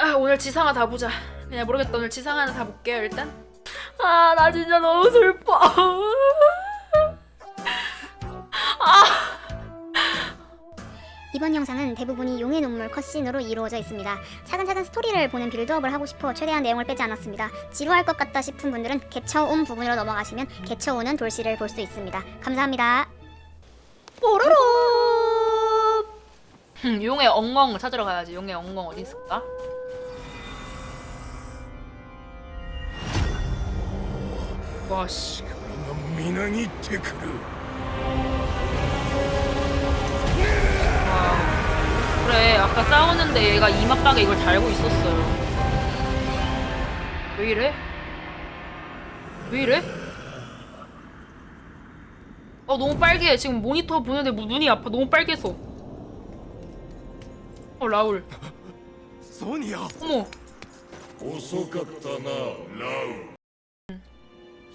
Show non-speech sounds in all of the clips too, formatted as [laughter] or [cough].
아 오늘 지상 하나 다 보자. 그냥 모르겠다 오늘 지상 하나 다 볼게요 일단. 아 나 진짜 너무 슬퍼. 이번 영상은 대부분이 용의 눈물 컷신으로 이루어져 있습니다. 차근차근 스토리를 보는 빌드업을 하고 싶어 최대한 내용을 빼지 않았습니다. 지루할 것 같다 싶은 분들은 개처온 부분으로 넘어가시면 개처오는 돌씨를 볼 수 있습니다. 감사합니다. 뽀로로. 흠, 용의 엉엉 찾으러 가야지. 용의 엉엉 어디 있을까? 와씨. 皆にってくる 와. 그래 아까 싸우는데 얘가 이마박에 이걸 달고 있었어요. 왜 이래? 왜 이래? 어 너무 빨개 지금 모니터 보는데 뭐 눈이 아파 너무 빨개서 어 라울 ソニア 어머 遅かったなラウ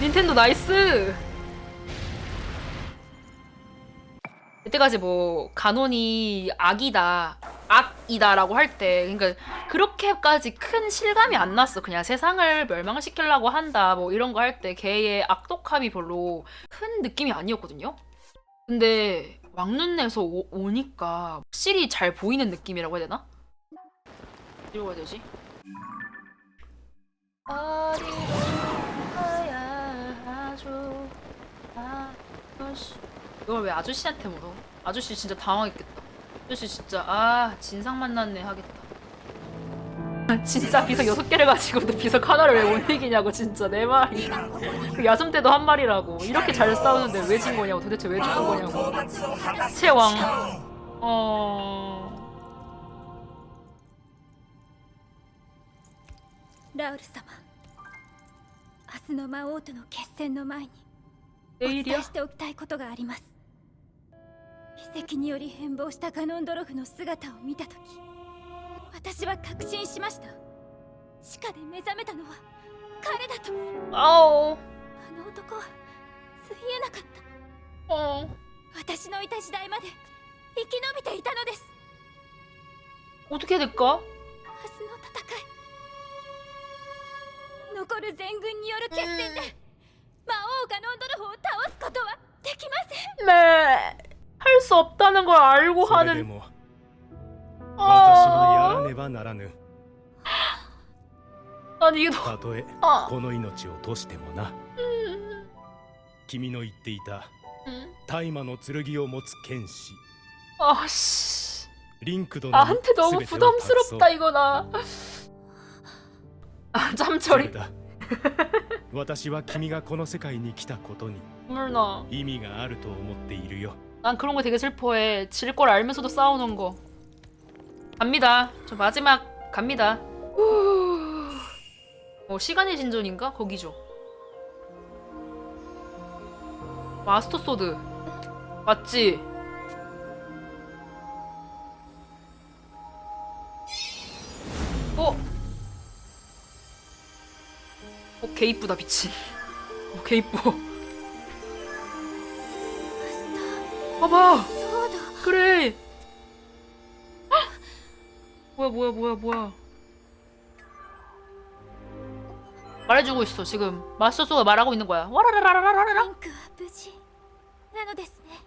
닌텐도 나이스 이때까지 뭐 간혼이 악이다 악이다라고 할 때 그러니까 그렇게까지 큰 실감이 안 났어 그냥 세상을 멸망시키려고 한다 뭐 이런 거 할 때 걔의 악독함이 별로 큰 느낌이 아니었거든요 근데 왕눈내서 오, 오니까 확실히 잘 보이는 느낌이라고 해야 되나? 이러고 해야 되지? 아주 아저씨. 이걸 왜 아저씨한테 물어? 아저씨 진짜 당황했겠다. 아저씨 진짜 아 진상 만났네 하겠다. 아, 진짜 비석 여섯 개를 가지고도 비석 하나를 왜 못 이기냐고 진짜 내 말이. 그 야숨 때도 한 말이라고. 이렇게 잘 싸우는데 왜 진 거냐고 도대체 왜 죽은 거냐고. 채왕. 어. 라우르 사마. 日の魔王との決戦の前にお 내일이야? 伝えしておきたいことがあります奇跡により変貌したガノンドロフの姿を見た時私は確信しました地下で目覚めたのは彼だと 아오 あの男はついえなかった 어... 私のいた時代まで生き延びていたのです 어떻게 해야 될까? 明日の戦い 残る全軍による決戦で魔王ガノンドロフを倒すことはできません 네. 할 수 없다는 걸 알고 それで 하는 も私はや 아... らねばならぬ 아니 이게 너... たとえ 아... この命を落としてもな 음... 君の言っていた 음... 大麻の剣を持つ剣士 아씨 リンク殿に 나한테 너무 全てを託そう 부담스럽다 이거 나. 아 それ 짬처리 だ私は君がこの世界に来たことに 눈물 나. 意味があると思っているよ 난 그런 거 되게 슬퍼해. 질 걸 알면서도 싸우는 거. 갑니다. 저 마지막 갑니다. 후. 어 시간의 진전인가? 거기죠. 마스터 소드. 맞지? 어? 개 이쁘다, 미친. 어, 개 이뻐. 봐봐! そうだ 그래! 헉! 뭐야, 뭐야, 뭐야, 뭐야. 말해주고 있어, 지금. 마스터소가 말하고 있는 거야. リ 와라라라라라라! ンクは無事なのですね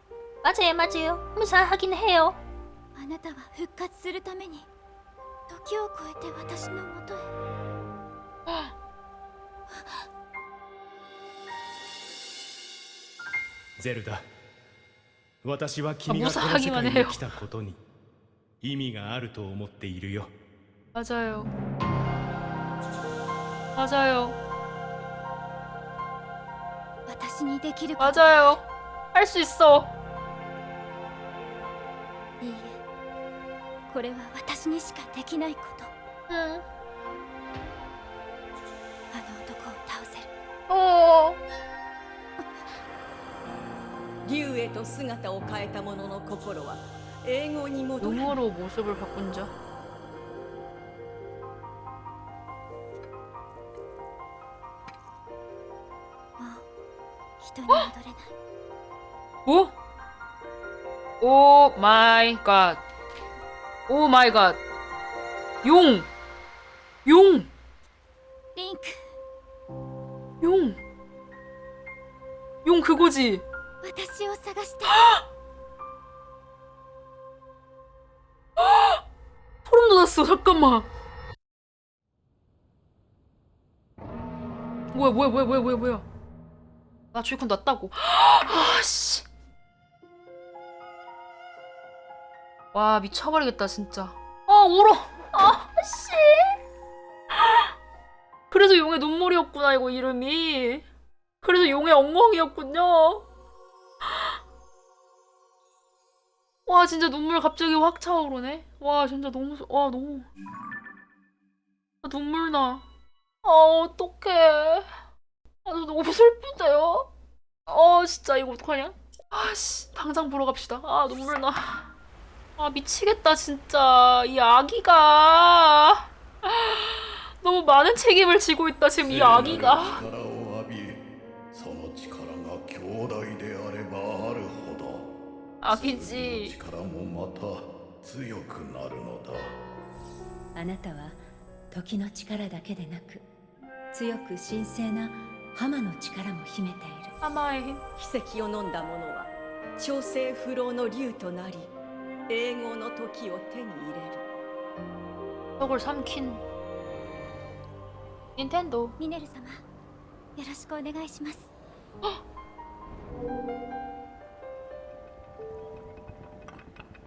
맞아요, 맞아요. 무사하긴 해요. あなたは復活するために時を超えて私のもとへ ゼルダ私は君がこの世界に来たことに意味があると思っているよ 맞아요. 맞아요. 私にできること 맞아요. 할 수 있어. いいえこれは私にしかできないこと 응. あの男を倒せる 어. 竜へと姿を変えた者の心は英語に戻る 용어로 모습을 바꾼 자. もう人に戻れない 뭐? 오 마이 갓. 오 마이 갓. 용. 용. 그거지. [gasps] 소름 돋았어 잠깐만. 뭐야 뭐야 뭐야 뭐야 뭐야 뭐야. 나 주의권 났다고. [gasps] 아씨. 와 미쳐버리겠다 진짜. 어, 아 울어. 아씨. [gasps] 그래서 용의 눈물이었구나 이거 이름이. 그래서 용의 엉엉이었군요. 와 진짜 눈물 갑자기 확 차오르네. 와 진짜 너무 소- 와 너무 아, 눈물 나. 아 어떡해. 아저 너무 슬픈데요. 어 진짜 이거 어떡하냐? 아씨 당장 보러 갑시다. 아 눈물 나. 아 미치겠다 진짜 이 아기가 너무 많은 책임을 지고 있다 지금 이 아기가. 아기지. 力もまた強くなるのだあなたは時の力だけでなく強く神聖な浜の力も秘めている 하마의 힘. 奇跡を飲んだ者は調整不老の竜となり永劫の時を手に入れる 떡을 삼킨 닌텐도. ミネル様よろしくお願いします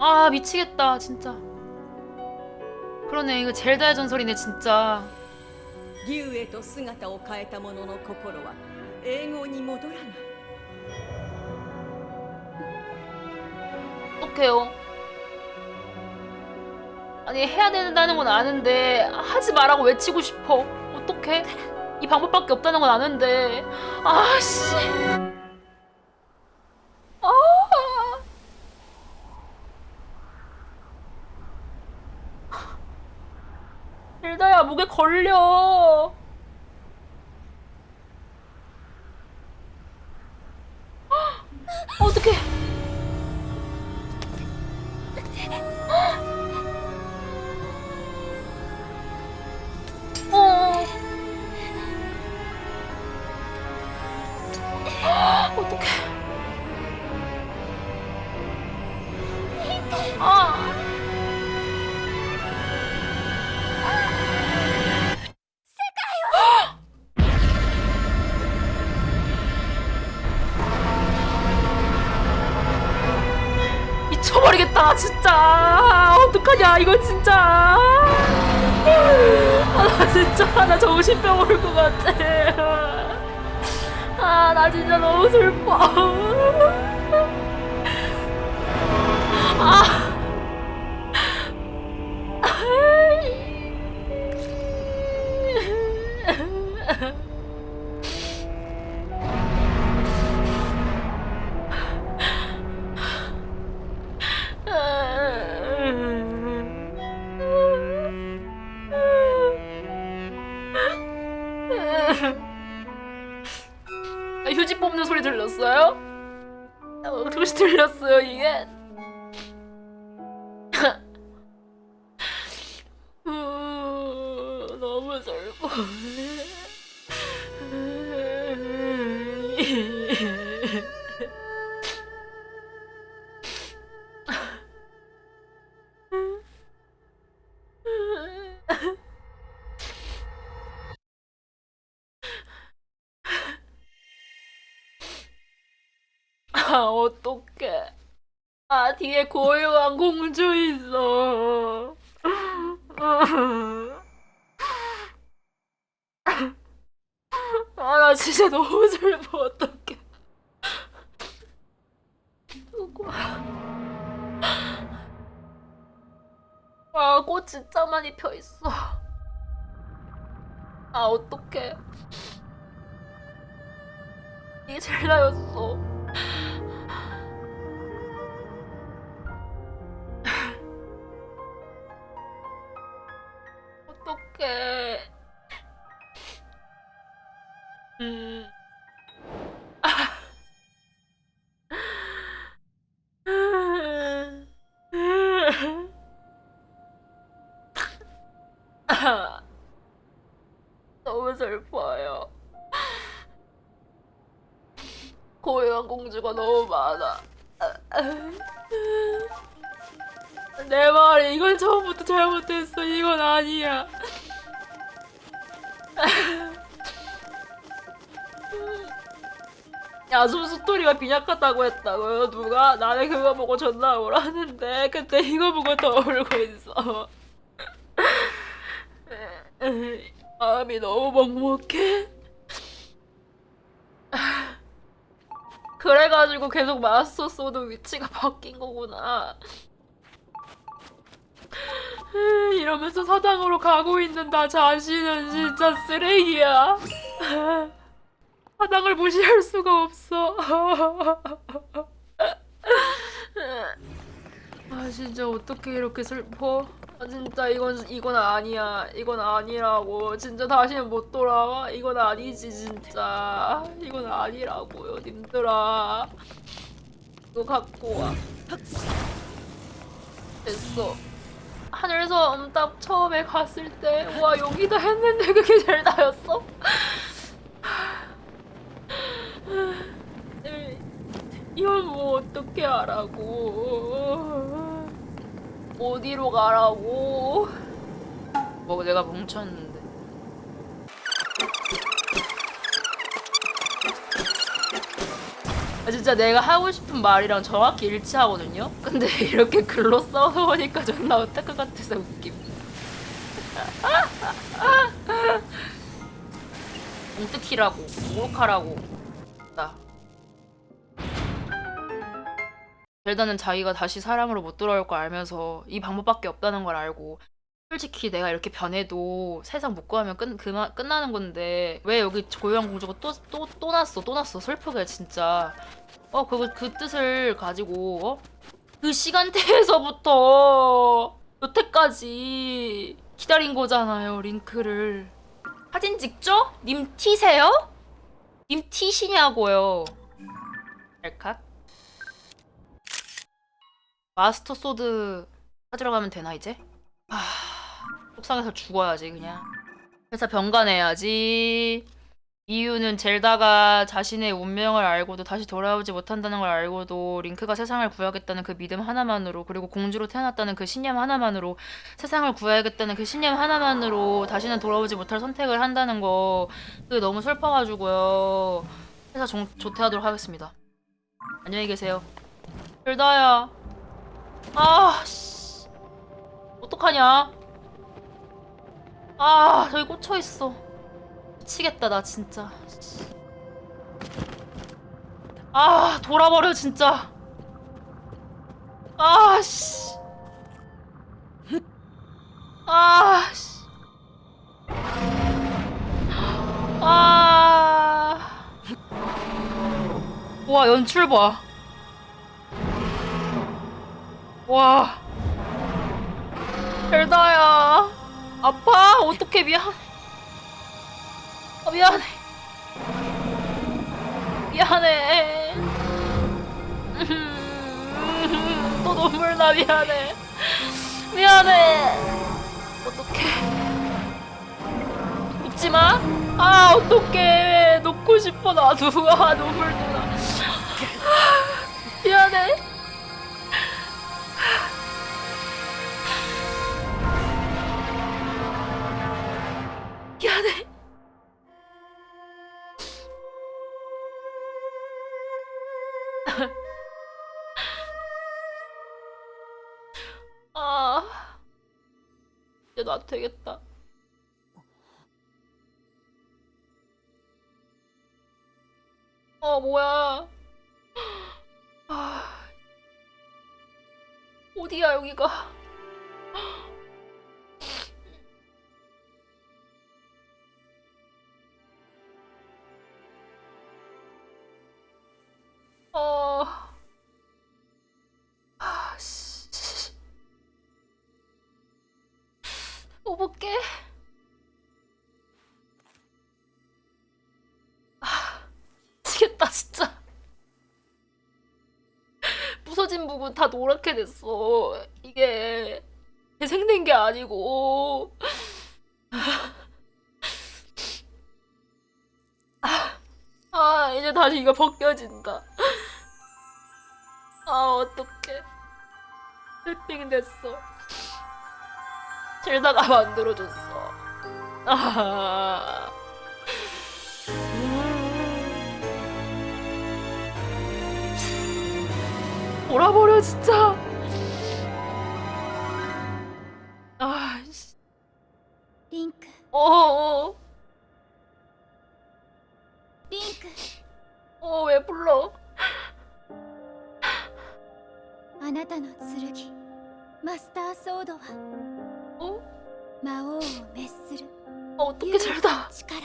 아 미치겠다 진짜. 그러네 이거 젤다의 전설이네 진짜. 竜へと姿を変えた者の心は永劫に戻らない 어떡해요? 아니 해야 된다는 건 아는데 하지 말라고 외치고 싶어. 어떡해? 이 방법밖에 없다는 건 아는데. 아씨. 걸려. 이거 진짜. 아, 나 진짜 나 정신병 올 것 같아. 아 나 진짜 너무 슬퍼. 아 아, 아, 어떡해. 아, 뒤에 고요한 공주 있어. 아, 나 진짜 너무 [laughs] 슬퍼. 어떡해. 꽃 진짜 많이 펴 있어. 아, 어떡해. 이게 젤라였어. 너무 슬퍼요. 고요한 공주가 너무 많아. 내 말이 이건 처음부터 잘못했어. 이건 아니야. 야숨 스토리가 빈약하다고 했다고요? 누가? 나는 그거 보고 존나 울었는데 근데 이거 보고 더 울고 있어. 마음이 너무 먹먹해. 그래가지고 계속 마스터 소드 위치가 바뀐 거구나. 이러면서 사당으로 가고 있는 나 자신은 진짜 쓰레기야. 사당을 무시할 수가 없어. 아 진짜 어떻게 이렇게 슬퍼? 아 진짜 이건 이건 아니야. 이건 아니라고. 진짜 다시는 못 돌아와. 이건 아니지 진짜. 이건 아니라고요, 님들아. 이거 갖고 와. 됐어. 하늘서 음답 처음에 갔을 때 와 여기다 했는데 그게 젤다였어? 이건 뭐 어떻게 하라고 어디로 가라고? 뭐 내가 뭉쳤는데. 아, 진짜 내가 하고 싶은 말이랑 정확히 일치하거든요? 근데 [laughs] 이렇게 글로 써놓으니까 존나 어떡할 것 같아서 웃김. [laughs] 뭉뜨키라고 모욕하라고. 나 젤다는 자기가 다시 사람으로 못 돌아올 걸 알면서 이 방법밖에 없다는 걸 알고 솔직히 내가 이렇게 변해도 세상 못 구하면 끝, 그만, 끝나는 건데 왜 여기 고요한 공주가 또, 또, 또 났어 또 났어 슬프게 진짜 어 그거 그 뜻을 가지고 어? 그 시간대에서부터 여태까지 기다린 거잖아요 링크를 사진 찍죠? 님 티세요? 님 티시냐고요 랄칵 마스터 소드 찾으러 가면 되나 이제? 아 속상해서 죽어야지 그냥. 회사 병간해야지. 이유는 젤다가 자신의 운명을 알고도 다시 돌아오지 못한다는 걸 알고도 링크가 세상을 구하겠다는 그 믿음 하나만으로 그리고 공주로 태어났다는 그 신념 하나만으로 세상을 구해야겠다는 그 신념 하나만으로 다시는 돌아오지 못할 선택을 한다는 거 그게 너무 슬퍼가지고요. 회사 종, 조퇴하도록 하겠습니다. 안녕히 계세요. 젤다야 아 씨. 어떡하냐 아 저기 꽂혀있어 미치겠다 나 진짜 아 돌아버려 진짜 아 씨 아 씨 아. 와 연출 봐. 와. 벨다야. 아파? 어떡해 미안. 아, 미안해. 미안해. 음, [laughs] 또 눈물 나 미안해. 미안해. 어떡해. 웃지 마. 아 어떡해. 놓고 싶어 나도. 아 눈물 나. [laughs] 미안해. 되겠다. 어 뭐야? 아 어디야 여기가? 부서진 부분 다 노랗게 됐어. 이게 재생된 게 아니고. 아, 아, 이제 다시 이거 벗겨진다. 아, 어떡해. 래핑 됐어. 젤다가 만들어줬어. 아. 돌아버려 진짜. 아, 씨. リンク 어, 어, リンク 어, 왜 불러? あなたの剣マスターソードは 어? 魔王を滅する 아, 어떻게 젤다? 力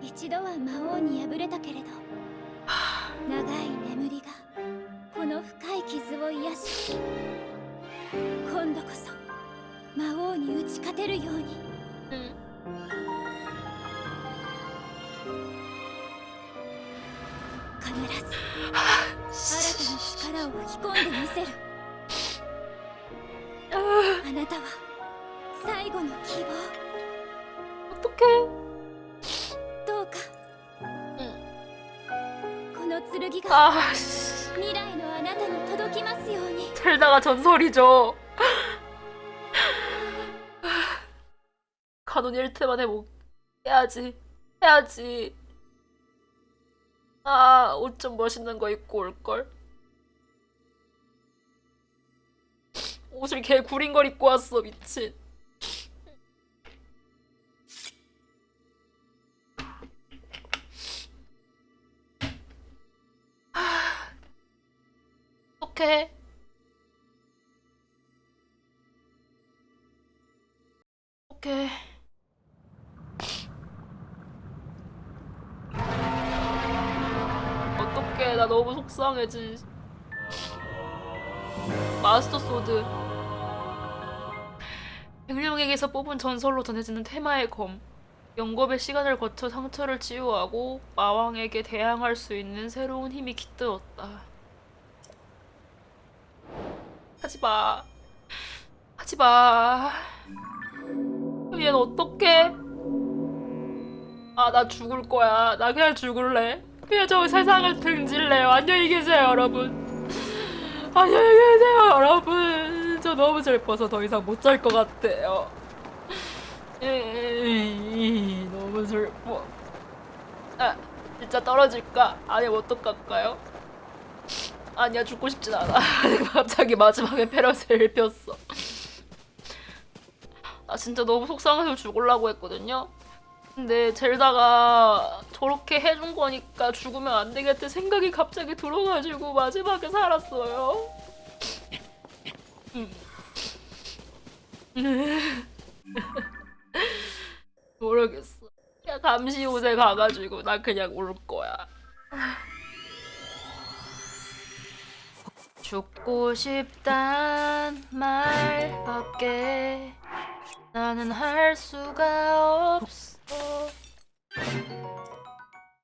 一度は魔王に敗れたけれど 長い眠りがこの深い傷を癒し今度こそ魔王に打ち勝てるように 응. 必ず新たな力を吹き込んでみせるあなたは最後の希望 어떡해? 아, 씨. 未来のあなたに届きますように 젤다가 전설이죠. 가non 1트만 해보 해야지. 해야지. 아, 옷 좀 멋있는 거 입고 올걸. 옷을 개 구린 걸 입고 왔어, 미친. 어떡해. 오케이. 어떡해, 나 너무 속상해, 진. 마스터 소드. 백령에게서 뽑은 전설로 전해지는 테마의 검. 영겁의 시간을 거쳐 상처를 치유하고 마왕에게 대항할 수 있는 새로운 힘이 깃들었다. 하지마. 하지마. 얘는 어떡해? 아, 나 죽을 거야. 나 그냥 죽을래. 그냥 저 세상을 등질래요. 안녕히 계세요, 여러분. 안녕히 계세요, 여러분. 저 너무 슬퍼서 더 이상 못 잘 것 같아요. 너무 슬퍼. 아, 진짜 떨어질까? 아니면 어떡할까요? 아니야, 죽고 싶진 않아. [laughs] 갑자기 마지막에 페럿을 폈어. 나 진짜 너무 속상해서 죽으려고 했거든요. 근데 젤다가 저렇게 해준 거니까 죽으면 안 되겠다 생각이 갑자기 들어가지고 마지막에 살았어요. 음. [laughs] 모르겠어. 그냥 감시 옷에 가가지고 나 그냥 울 거야. 죽고 싶단 말밖에 나는 할 수가 없어.